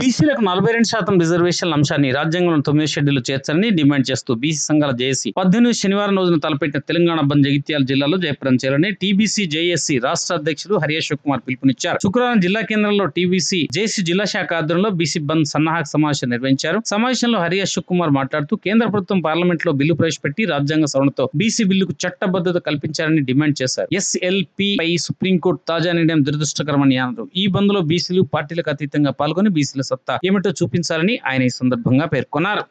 బీసీలకు నలభై రెండు శాతం రిజర్వేషన్ల అంశాన్ని రాజ్యాంగంలో తొమ్మిది షెడ్యూల్ చేర్చాలని డిమాండ్ చేస్తూ బీసీ సంఘాల జేఏసీ పద్దెనిమిది శనివారం రోజున తలపెట్టిన తెలంగాణ బంద్ జగిత్యాల జిల్లాలో జయప్రదం చేయాలని టీబీసీ జేఏసీ రాష్ట్ర అధ్యక్షుడు హరీష్ కుమార్ పిలుపునిచ్చారు. శుక్రవారం జిల్లా కేంద్రంలో టీబీసీ జేసీ జిల్లా శాఖ ఆధ్వర్యంలో బీసీ బంద్ సన్నాహక సమావేశం నిర్వహించారు. సమావేశంలో హరీష్ కుమార్ మాట్లాడుతూ కేంద్ర ప్రభుత్వం పార్లమెంట్లో బిల్లు ప్రవేశపెట్టి రాజ్యాంగ సవరణతో బీసీ బిల్లుకు చట్టబద్ధత కల్పించాలని డిమాండ్ చేశారు. ఎస్ఎల్పి పై సుప్రీంకోర్టు తాజా నిర్ణయం దురదృష్టకరమని అన్నారు. ఈ బంద్లో బీసీలు పార్టీలకు అతీతంగా పాల్గొని బీసీల సత్తా ఏమిటో చూపించాలని ఆయన ఈ సందర్భంగా పేర్కొన్నారు.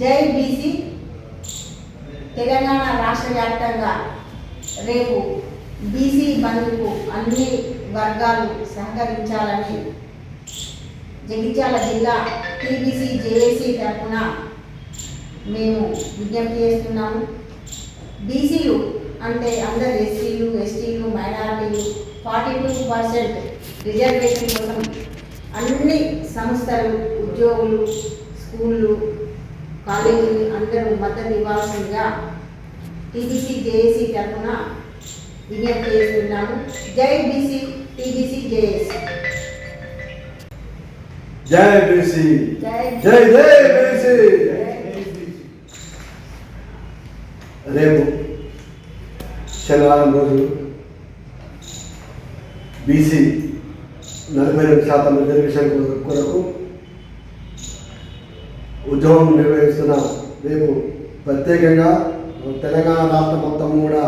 జై బీసీ తెలంగాణ రాష్ట్ర వ్యాప్తంగా రేపు బీసీ బంధుకు అన్ని వర్గాలు సహకరించాలని జగిత్యాల జిల్లా టీబీసీ జేఏసీ తరఫున మేము విజ్ఞప్తి చేస్తున్నాము. బీసీలు అంటే అందరు ఎస్సీలు ఎస్టీలు మైనారిటీలు ఫార్టీ టూ పర్సెంట్ రిజర్వేషన్ కోసం అన్ని సంస్థలు ఉద్యోగులు స్కూళ్ళు కాలేజీలు అందరూ మద్దతు ఇవ్వాల్సిందిగా టీబీసీ జేఏసీ తరఫున విజ్ఞప్తి చేస్తున్నాము. జై బీసీ టీబీసీ జేఏసీ. జై బీసీ. జై జై బీసీ. రేపు శనివారం రోజు బీసీ నలభై రెండు శాతం రిజర్వేషన్ కొరకు ఉద్యోగం నిర్వహిస్తున్న రేపు ప్రత్యేకంగా తెలంగాణ రాష్ట్రం మొత్తం కూడా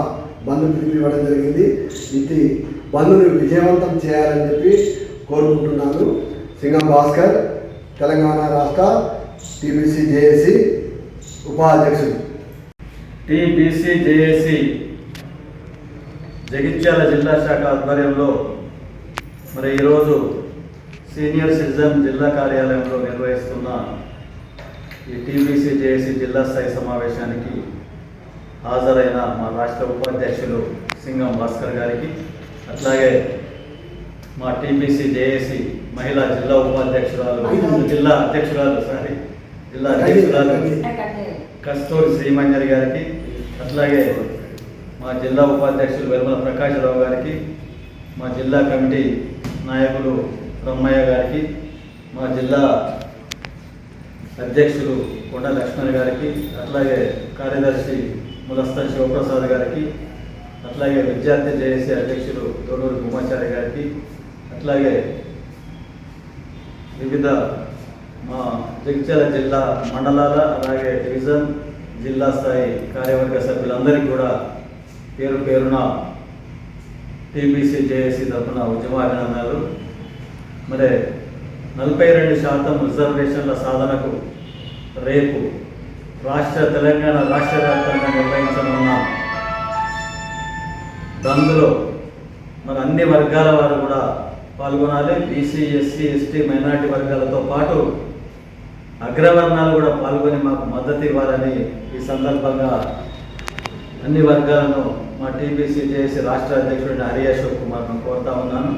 బంద్ పిలుపు ఇవ్వడం జరిగింది. ఇది బంద్ను విజయవంతం చేయాలని చెప్పి కోరుకుంటున్నాను. సింగం భాస్కర్ తెలంగాణ రాష్ట్ర టీబీసీ జేఏసీ ఉపాధ్యక్షుడు. టీబీసీ జేఏసీ జగిత్యాల జిల్లా శాఖ ఆధ్వర్యంలో మరి ఈరోజు సీనియర్ సిటిజన్ జిల్లా కార్యాలయంలో నిర్వహిస్తున్న ఈ టీబీసీ జేఏసీ జిల్లా స్థాయి సమావేశానికి హాజరైన మా రాష్ట్ర ఉపాధ్యక్షులు సింగం భాస్కర్ గారికి అట్లాగే మా టీబీసీ జేఏసీ మహిళా జిల్లా ఉపాధ్యక్షురాలు జిల్లా అధ్యక్షురాలు సారీ జిల్లా అధ్యక్షురాలు కస్తూరి శ్రీమంజరి గారికి అట్లాగే మా జిల్లా ఉపాధ్యక్షులు వెల్మల ప్రకాశరావు గారికి మా జిల్లా కమిటీ నాయకులు రమ్మయ్య గారికి మా జిల్లా అధ్యక్షులు కొండ లక్ష్మణ్ గారికి అట్లాగే కార్యదర్శి ములస్తా శివప్రసాద్ గారికి అట్లాగే విద్యార్థి జేఏసీ అధ్యక్షులు తొడూరు గుమాచారి గారికి అట్లాగే వివిధ మా జగిత్యాల జిల్లా మండలాల అలాగే డివిజన్ జిల్లా స్థాయి కార్యవర్గ సభ్యులందరికీ కూడా పేరు పేరున టీబీసీ జేఏసీ తరఫున ఉద్యమ అభినందనలు. మరి నలభై రెండు శాతం రిజర్వేషన్ల సాధనకు రేపు రాష్ట్ర తెలంగాణ రాష్ట్ర వ్యాప్తంగా నిర్వహించనున్న బంద్లో మరి అన్ని వర్గాల వారు కూడా పాల్గొనాలి. బీసీ ఎస్సీ ఎస్టీ మైనార్టీ వర్గాలతో పాటు అగ్రవర్ణాలు కూడా పాల్గొని మాకు మద్దతు ఇవ్వాలని ఈ సందర్భంగా అన్ని వర్గాలను మా టీబీసీ జేఏసీ రాష్ట్ర అధ్యక్షుడిని హరి అశోక్ కుమార్ను కోరుతా ఉన్నాను.